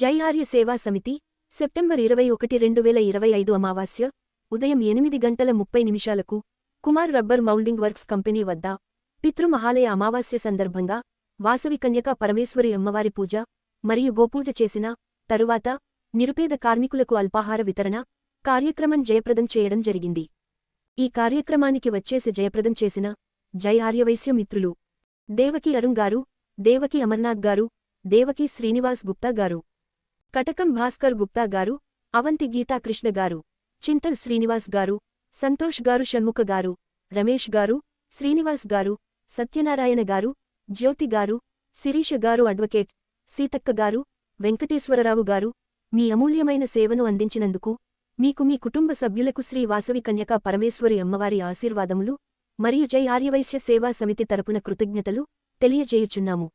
జై ఆర్య సేవా సమితి సెప్టెంబర్ ఇరవై ఒకటి రెండు వేల ఇరవై ఐదు అమావాస్య ఉదయం ఎనిమిది గంటల ముప్పై నిమిషాలకు Kumar rubber moulding works company వద్ద పితృమహాలయ అమావాస్య సందర్భంగా వాసవి కన్యక పరమేశ్వరి అమ్మవారి పూజ మరియు గోపూజ చేసిన తరువాత నిరుపేద కార్మికులకు అల్పాహార వితరణ కార్యక్రమం జయప్రదం చేయడం జరిగింది. ఈ కార్యక్రమానికి వచ్చేసి జయప్రదం చేసిన జై ఆర్యవైశ్య మిత్రులు దేవకి అరుణ్ గారు దేవకి అమర్నాథ్ గారు దేవకి శ్రీనివాస్ గుప్తా గారు. కటకం భాస్కర్ గుప్తా గారు అవంతి గీతాకృష్ణ గారు చింతల్ శ్రీనివాస్ గారు సంతోష్ గారు షణ్ముఖ గారు రమేష్ గారు శ్రీనివాస్ గారు సత్యనారాయణ గారు జ్యోతి గారు శిరీష గారు అడ్వకేట్ సీతక్క గారు వెంకటేశ్వరరావు గారు మీ అమూల్యమైన సేవను అందించినందుకు మీకు మీ కుటుంబ సభ్యులకు శ్రీ వాసవి కన్యకా పరమేశ్వరి అమ్మవారి ఆశీర్వాదములు మరియు జై ఆర్యవైశ్య సేవా సమితి తరపున కృతజ్ఞతలు తెలియజేయుచున్నాము.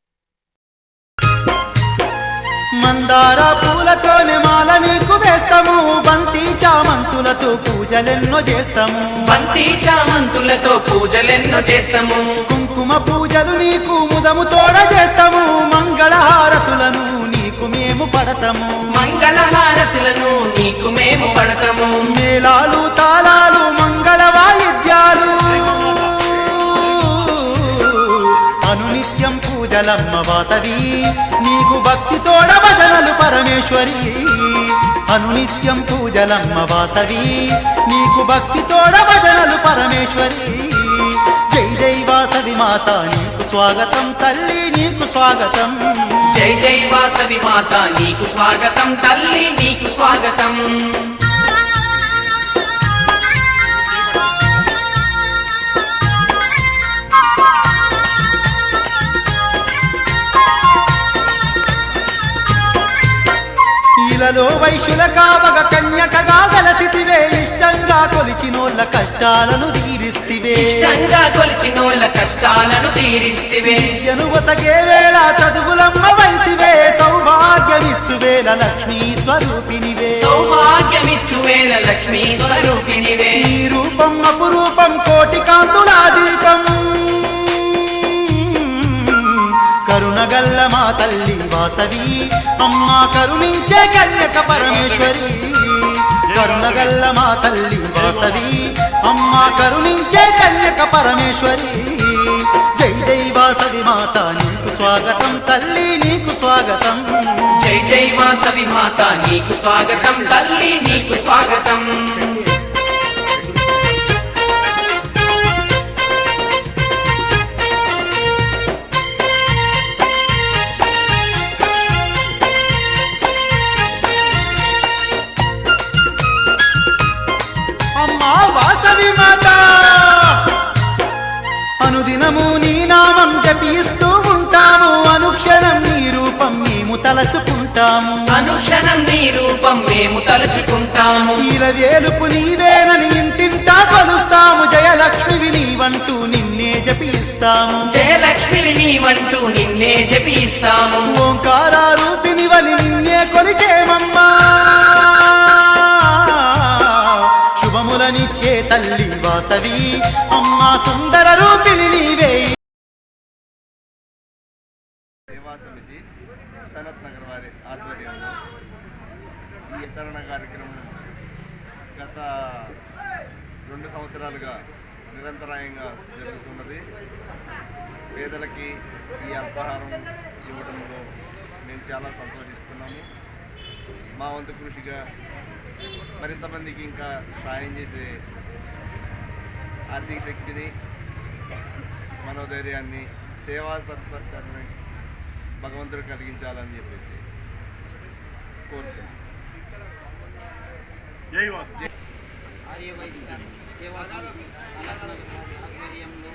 మందార పూలతోనే మాల నీకు వేస్తాము. బంతి చామంతులతో పూజలెన్నో చేస్తాము. బంతి చామంతులతో పూజలెన్నో చేస్తాము. కుంకుమ పూజలు నీకు ముదము తోడ చేస్తాము. మంగళహారతులను నీకు మేము పడతాము. మంగళహారతులను నీకు మేము పడతాము. మేళాలు అనునిత్యం వాసవి నీకు భక్తి తోడ భజనలు పరమేశ్వరి. అనునిత్యం పూజలమ్మ వాసవి నీకు భక్తి తోడ భజనలు పరమేశ్వరి. జై జై వాసవి మాత నీకు స్వాగతం తల్లి నీకు స్వాగతం. జై జై వాసవి మాత నీకు స్వాగతం తల్లి నీకు స్వాగతం. ఇలలో వైశ్యుల కావగ కన్యకగా గలసితివే. ఇష్టంగా కొలిచినోళ్ళ కష్టాలను తీరిస్తివే. ఇష్టంగా కొలిచినోళ్ళ కష్టాలను తీరిస్తివే. విద్యను ఒసగే వేళ చదువులమ్మ వైతివే. సౌభాగ్యమిచ్చు వేళ లక్ష్మీ స్వరూపినివే సౌభాగ్యమిచ్చు వేల లక్ష్మీ స్వరూపిణివే. నీ రూపం అపురూపం కోటి కాంతులా దీపం కరుణగల్ల మా తల్లి వాసవి. అమ్మా కరుణించే కన్యక పరమేశ్వరి. కరుణగల్ల మా తల్లి వాసవి. అమ్మా కరుణించే కన్యక పరమేశ్వరి. జై జై వాసవి మాత నీకు స్వాగతం తల్లి నీకు స్వాగతం. జై జై వాసవి మాత నీకు స్వాగతం తల్లి నీకు స్వాగతం. అమ్మా వాసవి మాత. అనుదినము నీ నామం జపిస్తూ ఉంటాము. అనుక్షణం నీ రూపం మేము తలచుకుంటాము. అనుక్షణం నీ రూపం మేము తలుచుకుంటాము. ఈల వేలుపు నీవేనని ఇంటింటా కొలుస్తాము. జయలక్ష్మివి నీవంటూ నిన్నే జపిస్తాము. జయలక్ష్మివి నీవంటూ నిన్నే జపిస్తాము. ఓంకార రూపినివని నిన్నే కొలిచేమమ్మా. శుభములనిచ్చే తల్లి వాసవి. అమ్మా సుందర రూపిణి నీవే. సమితి సనత్ నగర్ వారి ఆధ్వర్యంలో ఈ వితరణ కార్యక్రమం గత రెండు సంవత్సరాలుగా నిరంతరాయంగా జరుగుతున్నది. పేదలకి ఈ అల్పాహారం ఇవ్వడంలో మేము చాలా సంతోషిస్తున్నాము. మా వంతు కృషిగా మరింత మందికి ఇంకా సాయం చేసే ఆర్థిక శక్తిని మనోధైర్యాన్ని సేవా తత్పరతని భగవంతుడు కలిగించాలని చెప్పేసి కోరుతున్నాను. ఆధ్వర్యంలో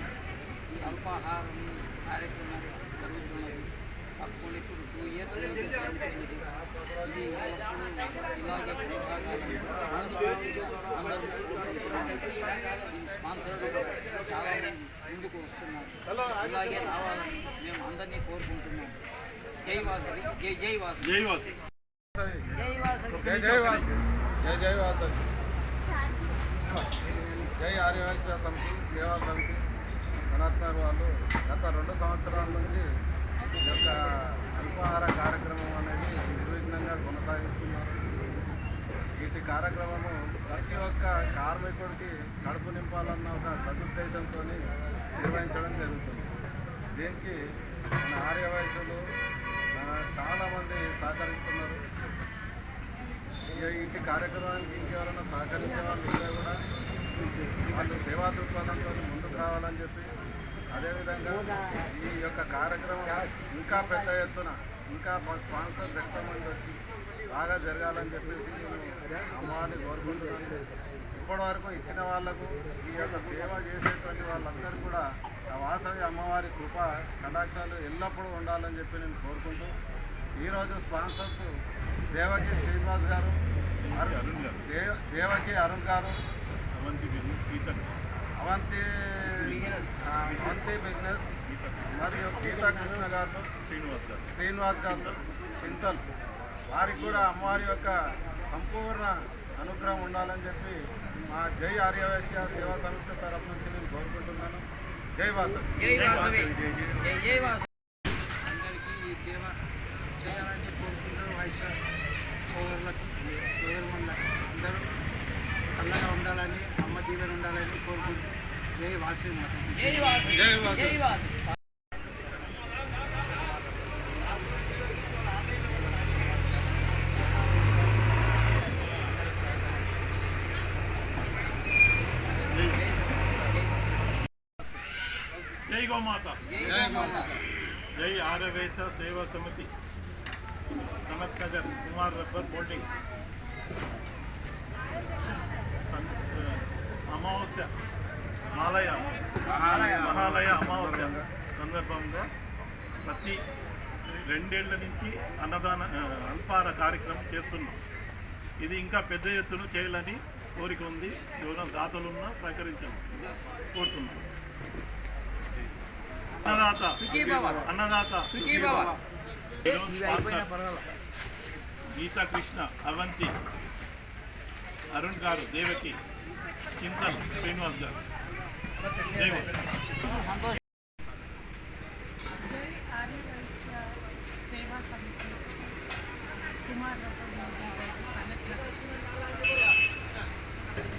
అల్పాహారం కార్యక్రమం జరుగుతున్నది. తప్పకుండా ఇప్పుడు టూ ఇయర్స్ ఇది. ఇలాగే స్పాన్సర్లు చాలా మంది ముందుకు వస్తున్నారు. ఇలాగే రావాలని మేము అందరినీ కోరుకుంటున్నాం. జై వాసవి జై జై వాసవి. జై వాసవి. జై వాసవి. జై జై వాస జై జై వాసవి. జై ఆర్యవైశ్య సమితి సేవా సమితి సనాతన వాళ్ళు గత రెండు సంవత్సరాల నుంచి కార్యక్రమం అనేది నిర్విఘ్నంగా కొనసాగిస్తున్నారు. వీటి కార్యక్రమము ప్రతి ఒక్క కార్మికుడికి కడుపు నింపాలన్న ఒక సదుద్దేశంతో నిర్వహించడం జరుగుతుంది. దీనికి మన ఆర్యవయసులు చాలామంది సహకరిస్తున్నారు. ఇటు కార్యక్రమానికి ఇంకెవరైనా సహకరించే వాళ్ళు ఉంటే కూడా వాళ్ళు సేవా దృక్పథంతో ముందుకు రావాలని చెప్పి అదేవిధంగా ఈ యొక్క కార్యక్రమం ఇంకా పెద్ద ఎత్తున ఇంకా మా స్పాన్సర్స్ ఎంతమంది వచ్చి బాగా జరగాలని చెప్పేసి నేను అమ్మవారిని కోరుకుంటున్నాను. ఇప్పటి వరకు ఇచ్చిన వాళ్ళకు ఈ యొక్క సేవ చేసేటువంటి వాళ్ళందరూ కూడా ఆ వాసవి అమ్మవారి కృప కటాక్షాలు ఎల్లప్పుడూ ఉండాలని చెప్పి నేను కోరుకుంటూ ఈరోజు స్పాన్సర్స్ దేవకి శ్రీనివాస్ గారు దేవకి అరుణ్ గారు అవంతి ఆ, అవంతి బిజినెస్ మరియు గీతా కృష్ణ గారు శ్రీనివాస్ గారు. చింతల్. వారికి కూడా అమ్మవారి యొక్క సంపూర్ణ అనుగ్రహం ఉండాలని చెప్పి మా జై ఆర్యవైశ్య సేవా సంస్థ తరపు నుంచి నేను కోరుకుంటున్నాను. జై వాసవి. అందరికీ ఈ సేవ చేయాలని కోరుకుంటారు వైశ్య సోదరులకు సోదరులకు అందరూ చల్లగా ఉండాలని అమ్మ దీవెన ఉండాలని కోరుకుంటూ జై వాసవి మాత జై వాసవి జై వాసవి. జై వాసవి జై గోమాత జై మాత జై ఆర్యవేశ సేవా సమితి. సనత్ నగర్ కుమార్ రబ్బర్ బోల్డింగ్ అమావాస్య. మాలయ మహాలయ. అమావాస్య సందర్భంగా ప్రతి రెండేళ్ళ నుంచి అన్నదాన ఆ, అల్పాహార కార్యక్రమం చేస్తున్నాం. ఇది ఇంకా పెద్ద ఎత్తున చేయాలని కోరిక ఉంది. ఎవరైనా దాతలున్నా సహకరించండి కోరుతున్నాం. అన్నదాత. అన్నదాత. గీతా కృష్ణ అవంతి అరుణ్ గారు దేవకి చింతల్ శ్రీనివాస్ గారు. దేవ సంతోషం జై ఆర్యవైశ్య సేవా సమితి కుమార్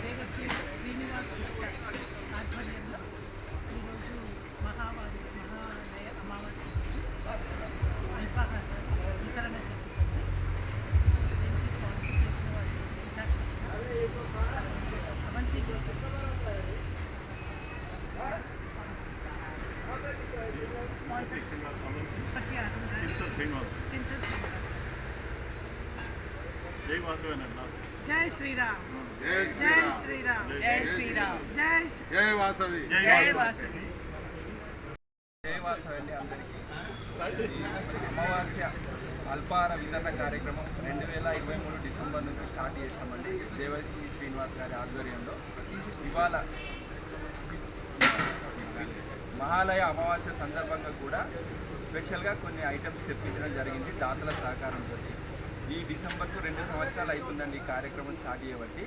దేవకి శ్రీనివాస్ గుప్తా ఆధ్వర్యంలో ఈరోజు మహావారి మహాలయ అమావాస్య రోజు అల్పాహార వితరణ జరుగుతుంది దీనికి స్పాన్సర్ చేసిన వాళ్ళు గీతా కృష్ణ అవంతి జ్యోతి పట్టి అరుణ్ గారు చింతల్ శ్రీనివాస్ చింతల్ శ్రీనివాస్ జై శ్రీరామ్. జై శ్రీరామ్. జై శ్రీరామ్. జై శ్రీ జై వాసవి. జై అందరికీ. అమావాస్య అల్పాహార వితరణ కార్యక్రమం రెండు వేల ఇరవై మూడు డిసెంబర్ నుంచి స్టార్ట్ చేసినామండి దేవకి శ్రీనివాస్ గారి ఆధ్వర్యంలో ఇవాళ మహాలయ అమావాస్య సందర్భంగా కూడా స్పెషల్గా కొన్ని ఐటమ్స్ తెప్పించడం జరిగింది. దాతల సహకారంతో. ఈ డిసెంబర్కు రెండు సంవత్సరాలు అవుతుందండి ఈ కార్యక్రమం స్టార్ట్ చేయబట్టి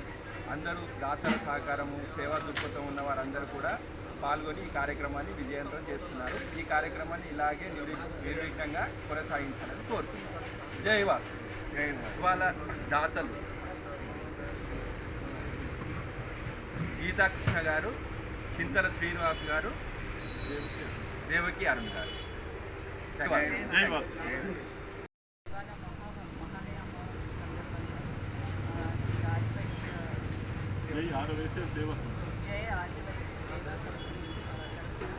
అందరూ దాతల సహకారము సేవా దృక్పథం ఉన్న వారందరూ కూడా పాల్గొని ఈ కార్యక్రమాన్ని విజయంతం చేస్తున్నారు. ఈ కార్యక్రమాన్ని ఇలాగే నిర్వి నిర్విఘ్నంగా కొనసాగించాలని కోరుతున్నాను జై వాసు జై ఇవాళ దాతలు గీతాకృష్ణ గారు చింతల శ్రీనివాస్ గారు దేవకి. అరుణ్ గారు. జై వాసు. జై వాసు ఇవాళ మహా మహాలయ అమావాస్య సందర్భంగా ఆ, శ్రీ ఆదివైశ్య జై ఆరవేశ సేవ జయ ఆదివాసీ సేవా సమితి తరఫున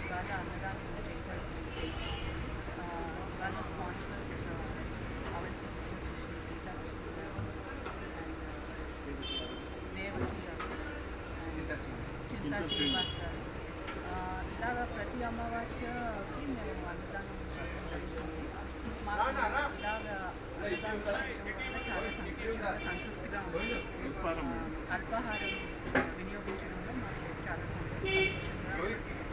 ఇవాళ అన్నదానం చేయడం ఆ, ఇవాళ sponsors Avanti business Shri Geetha Krishna garu and Devaki గారు and చింతా శ్రీనివాస్ గారు ఆ, ఇలాగ ప్రతి అమావాస్యకి మేము అన్నదానం చేయడం జరుగుతుంది మాకు ఇలాగ అన్నదానం చేయడం వల్ల చాలా సంతోషంగా సంతృప్తిగా ఉంది అల్పారం అల్పాహారం వినియోగించడంలో మాకు చాలా సంతోషంగా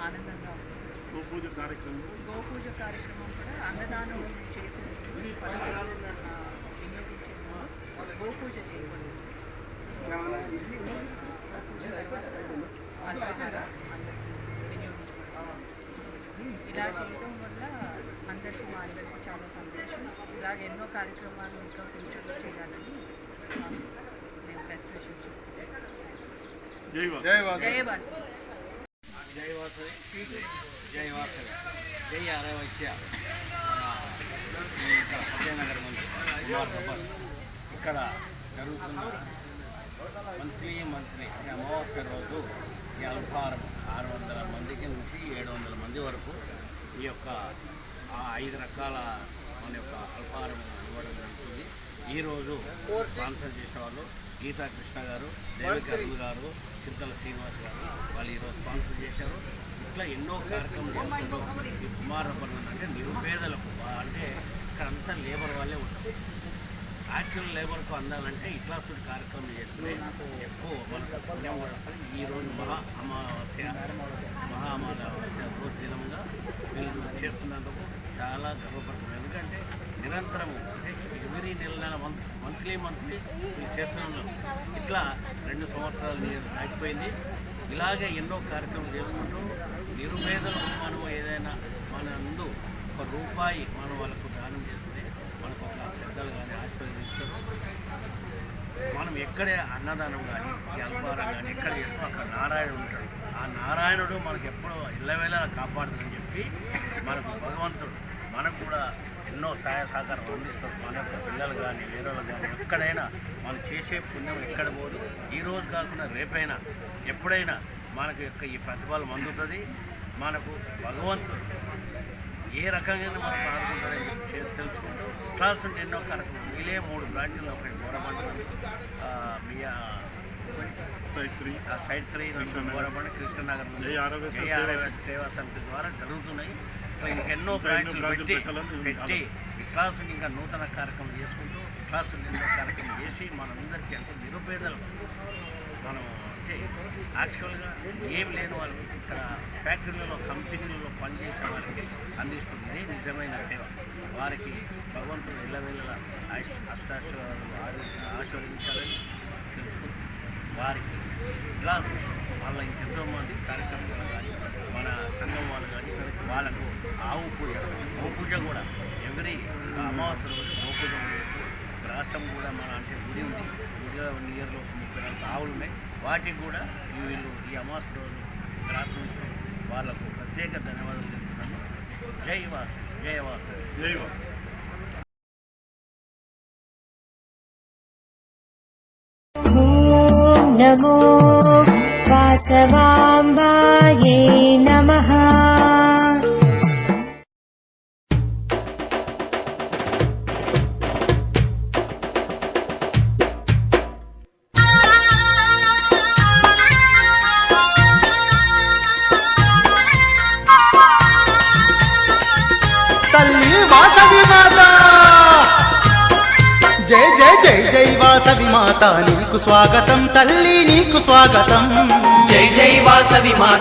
ఆనందంగా ఉంది గోపూజ కార్యక్రమంలో గోపూజ కార్యక్రమం కూడా అన్నదానం చేసే ముందు పదహారు వినియోగించే ముందు గోపూజ చేయబడుతుంది గోపూజ తర్వాత అల్పాహారం అందరికీ వినియోగించబడుతుంది ఇలా చేయడం వల్ల అందరికీ మా అందరికీ చాలా ఇలాగ ఎన్నో కార్యక్రమాలు ఇంకా ఫ్యూచర్లో చేయాలని మేము బెస్ట్ విషెస్ జై వాసు. జై వాసు జయ వాసు జై జై జై ఆరవైశ్య ఇక్కడ జరుగుతున్న మంత్లీ మంత్లీ అంటే అమావాస్య రోజు ఈ ఆరు వందల మందికి నుంచి ఏడు వందల మంది వరకు ఈ యొక్క ఐదు రకాల మన యొక్క అల్పారం ఇవ్వడం జరుగుతుంది. ఈరోజు స్పాన్సర్ చేసేవాళ్ళు గీతా కృష్ణ గారు దేవికరుణ్ గారు చింతల శ్రీనివాస్ గారు వాళ్ళు ఈరోజు స్పాన్సర్ చేశారు. ఇట్లా ఎన్నో కార్యక్రమాలు చేసుకుంటూ ఈ కుమారపల్లి అంటే నిరుపేదలకు అంటే ఇక్కడ అంతా లేబర్ వాళ్ళే ఉంటారు. యాక్చువల్ లేబర్కు అందాలంటే ఇట్లా చూడు కార్యక్రమం చేస్తే ఎక్కువ మనకు పుణ్యం వస్తుంది. ఈ రోజు మహా అమావాస్య మహా అమావాస్య రోజు దినంగా వీళ్ళు చేస్తున్నందుకు చాలా గర్వపడుతున్నాం. ఎందుకంటే నిరంతరము అంటే ఎవరీ నెల నెల మంత్ మంత్లీ మంత్లీ వీళ్ళు చేస్తున్నాం ఇట్లా రెండు సంవత్సరాలు దాటిపోయింది ఇలాగే ఎన్నో కార్యక్రమాలు చేసుకుంటూ నిరుపేదలకు మనం ఏదైనా మన అందు ఒక రూపాయి మనం వాళ్ళకు దానం చేస్తే మనకు ఒక పెద్దలు కానీ ఆశీర్వదిస్తారు మనం ఎక్కడే అన్నదానం కానీ అల్పారం కానీ ఎక్కడ చేస్తాం అక్కడ నారాయణుడు ఉంటాడు. ఆ నారాయణుడు మనకు ఎప్పుడో ఇళ్ళవేళ కాపాడుతుందని చెప్పి మనకు భగవంతుడు మనకు కూడా ఎన్నో సహాయ సహకారం అందిస్తాడు. మన యొక్క పిల్లలు కానీ వేరే కానీ ఎక్కడైనా మనం చేసే పుణ్యం ఎక్కడ పోదు. ఈ రోజు కాకుండా రేపైనా ఎప్పుడైనా మనకు యొక్క ఈ ప్రతిఫలం అందుతుంది. మనకు భగవంతుడు ఏ రకంగా మనకు ఆడుకుంటారని చెప్పి తెలుసుకుంటూ క్లాస్ ఉంటే ఎన్నో కార్యక్రమం వీలే మూడు బ్రాంచ్లు ఒకటి గోరబండ మియా సైట్ త్రీ. ఆ సైడ్ త్రీ గోరబండ కృష్ణనగర్ ఉంది. జై ఆర్ఎస్ జై ఆర్ఎస్ సేవా సమితి ద్వారా జరుగుతున్నాయి ఎన్నో బ్రాంచ్లు పెట్టి పెట్టి క్లాసు ఇంకా నూతన కార్యక్రమం చేసుకుంటూ క్లాసు ఎన్నో కార్యక్రమం చేసి మనందరికీ అంటే నిరుపేదలు మనం అంటే యాక్చువల్గా ఏం లేని వాళ్ళు ఇక్కడ ఫ్యాక్టరీలలో కంపెనీలలో పనిచేసే వారికి అందిస్తుంది నిజమైన సేవ. వారికి భగవంతుడు ఇళ్ళవేళ అష్టాశ్వరాలు ఆశీర్వదించాలని తెలుసుకుంటూ వారికి ఇలా వాళ్ళ ఇంకెంతోమంది కార్యక్రమాలు కానీ మన సంఘం వాళ్ళు కానీ వాళ్ళకు ఆవు పూజ గో పూజ కూడా ఎవరి అమావాస్య రోజు గోపూజ రాష్ట్రం కూడా మన అంటే గుడి ఉంది గుడిలో నియర్లో ఒక ముప్పై నాలుగు ఆవులు ఉన్నాయి వాటికి కూడా ఈ వీళ్ళు ఈ అమావాస్య రోజు రాష్ట్రం ఇస్తూ వాళ్ళకు ప్రత్యేక ధన్యవాదాలు చెప్తున్నాను జై వాస జై వాస జై వాసు. ॐ नमो वासवाम्बायै नमः స్వాగతం తల్లి నీకు స్వాగతం.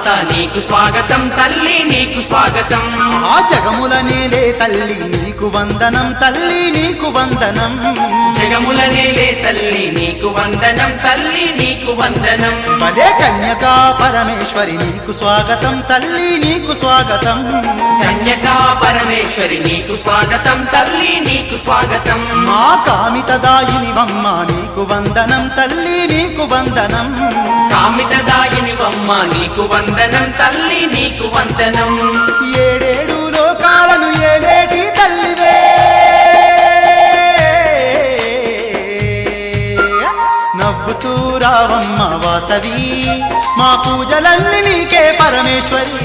మాత నీకు స్వాగతం తల్లి నీకు స్వాగతం. ఆ జగముల నేలే తల్లి నీకు వందనం తల్లి నీకు వందనం. జగముల నేలే తల్లి నీకు వందనం తల్లి నీకు వందనం. పదే కన్యకా పరమేశ్వరి నీకు స్వాగతం తల్లి నీకు స్వాగతం. కన్యకా పరమేశ్వరి నీకు స్వాగతం తల్లి నీకు స్వాగతం. మా కామితదాయిని వమ్మ నీకు వందనం తల్లి నీకు వందనం. కామితదాయిని బొమ్మ నీకు వందనం తల్లి నీకు వందనం. ఏడేడు లోకాలను ఏలేటి తల్లివే. నవ్వుతూ రావమ్మ వాసవి మా పూజలన్నీ నీకే పరమేశ్వరి.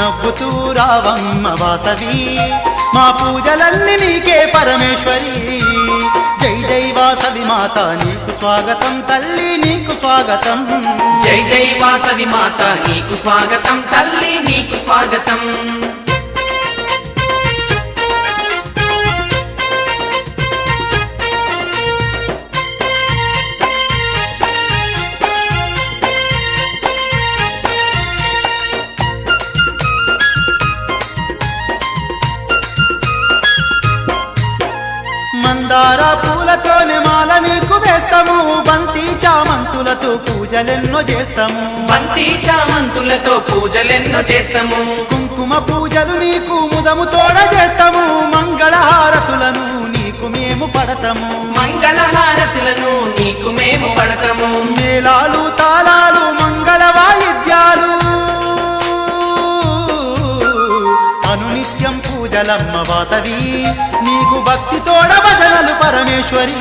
నవ్వుతూ రావమ్మ వాసవి మా పూజలన్నీ నీకే పరమేశ్వరి. జై జై వాసవి మాత నీకు స్వాగతం తల్లి నీకు స్వాగతం. జై జై వాసవి మాత నీకు స్వాగతం తల్లి నీకు స్వాగతం. మందార పూలతోనే మాల నీకు వేస్తాము. బంతి చామంతులతో పూజలెన్నో చేస్తాము. బంతి చామంతులతో పూజలెన్నో చేస్తాము. కుంకుమ పూజలు నీకు ముదము తోడ చేస్తాము. మంగళహారతులను నీకు మేము పడతాము. మంగళహారతులను నీకు మేము పడతాము. మేళాలు తాళాలు అనునిత్యం వాసవి నీకు భక్తి తోడ భజనలు పరమేశ్వరి.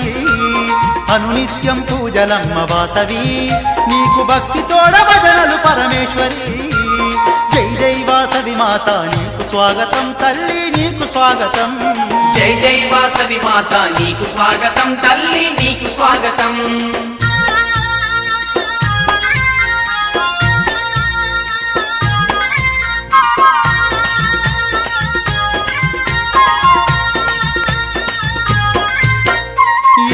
అనునిత్యం పూజలమ్మ వాసవి నీకు భక్తి తోడ భజనలు పరమేశ్వరి. జై జై వాసవి మాత నీకు స్వాగతం తల్లి నీకు స్వాగతం. జై జై వాసవి మాత నీకు స్వాగతం తల్లి నీకు స్వాగతం.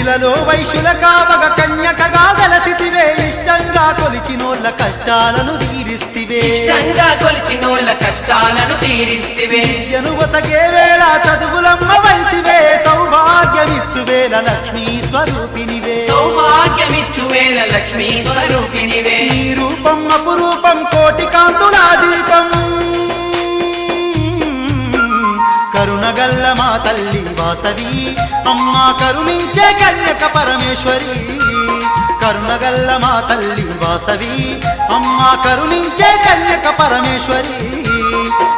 ఇలలో వైశ్యుల కావగ కన్యకగా గలసితివే ఇష్టంగా కొలిచినోళ్ళ కష్టాలను తీరిస్తివే. ఇష్టంగా కొలిచినోళ్ళ కష్టాలను తీరిస్తివే. విద్యను వసగే వేళ చదువులమ్మ వైతివే. సౌభాగ్యమిచ్చు వేళ లక్ష్మీ స్వరూపినివే సౌభాగ్యమిచ్చు వేల లక్ష్మీ స్వరూపిణివే. నీ రూపం అపురూపం కోటి కాంతులా గల్ల మా తల్లి వాసవి. అమ్మా కరుణించే కన్యక పరమేశ్వరి. కరుణగల్ల మా తల్లి వాసవి. అమ్మా కరుణించే కన్యక పరమేశ్వరి.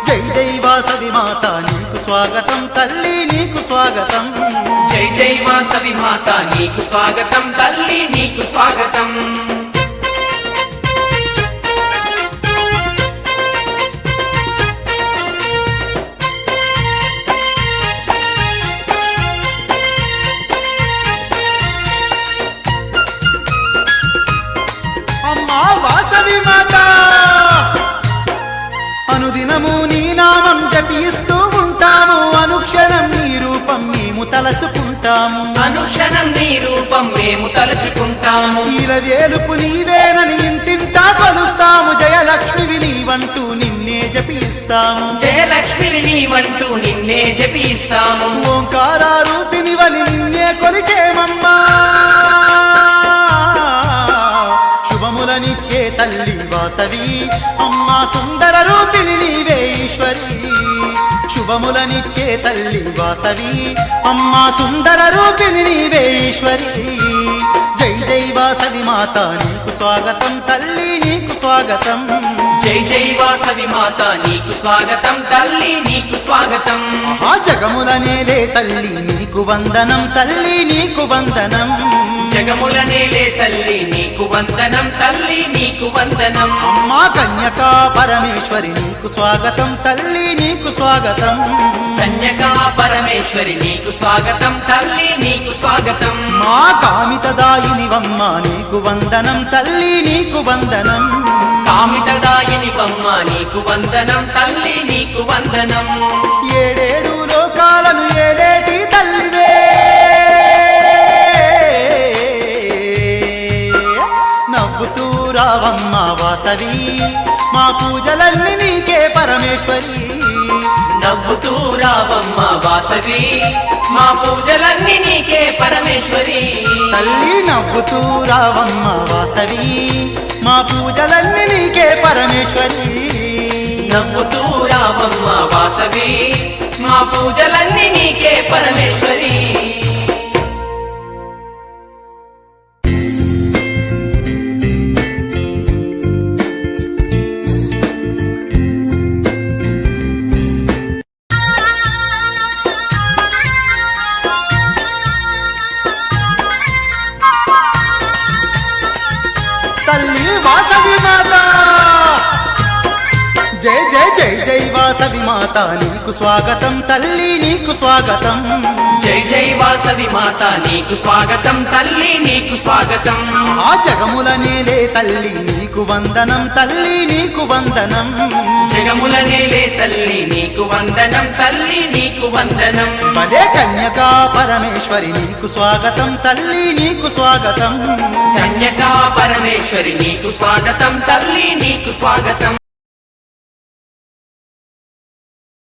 జై జై వాసవి మాత నీకు స్వాగతం తల్లి నీకు స్వాగతం. జై జై వాసవి మాత నీకు స్వాగతం తల్లి నీకు స్వాగతం. అంటూ నిన్నే జపిస్తాము. ఓంకార రూపినివని నిన్నే కొలిచేమమ్మా శుభములనిచ్చే తల్లి వాసవి అమ్మా సుందర రూపిణి నీవే ఈశ్వరి. శుభములనిచ్చే తల్లి వాసవి అమ్మా సుందర రూపిణి నీవే ఈశ్వరి. జై జై వాసవి మాత నీకు స్వాగతం తల్లి నీకు స్వాగతం. జై జై వాసవి మాత నీకు స్వాగతం తల్లి నీకు స్వాగతం. ఆ జగములనేలే తల్లి నీకు వందనం తల్లి నీకు వందనం. జగముల నేలే తల్లి నీకు వందనం తల్లి నీకు వందనం. అమ్మా కన్యకా పరమేశ్వరి నీకు స్వాగతం తల్లి నీకు స్వాగతం. కన్యకా పరమేశ్వరి నీకు స్వాగతం తల్లి నీకు స్వాగతం. మా కామితదాయినివమ్మ నీకు వందనం తల్లి నీకు వందనం. కామితదాయిని బొమ్మ నీకు వందనం తల్లి నీకు వందనం. ఏడేడు లోకాలను ఏలేటి తల్లివే. నవ్వుతూ రావమ్మ వాసవి మా పూజలన్నీ నీకే పరమేశ్వరి. నవ్వుతూ రావమ్మ వాసవి. మా పూజలన్నీ నీకే పరమేశ్వరి. తల్లి నవ్వుతూ రావమ్మ వాసవి. మా పూజలన్నీ నీకే పరమేశ్వరి. నవ్వుతూ రావమ్మ వాసవి. మా పూజలన్నీ నీకే పరమేశ్వరి. తల్లి వాసవి మాతా. జై జై జై జై వాసవి మాత నీకు స్వాగతం తల్లి నీకు స్వాగతం. జై జై వాసవి మాత నీకు స్వాగతం తల్లి నీకు స్వాగతం. ఆ జగముల నేలే తల్లి నీకు వందనం తల్లి నీకు వందనం. జగముల నేలే తల్లి నీకు వందనం తల్లి నీకు వందనం. పదే కన్యకా పరమేశ్వరి నీకు స్వాగతం తల్లి నీకు స్వాగతం. కన్యకా పరమేశ్వరి నీకు స్వాగతం తల్లి నీకు స్వాగతం.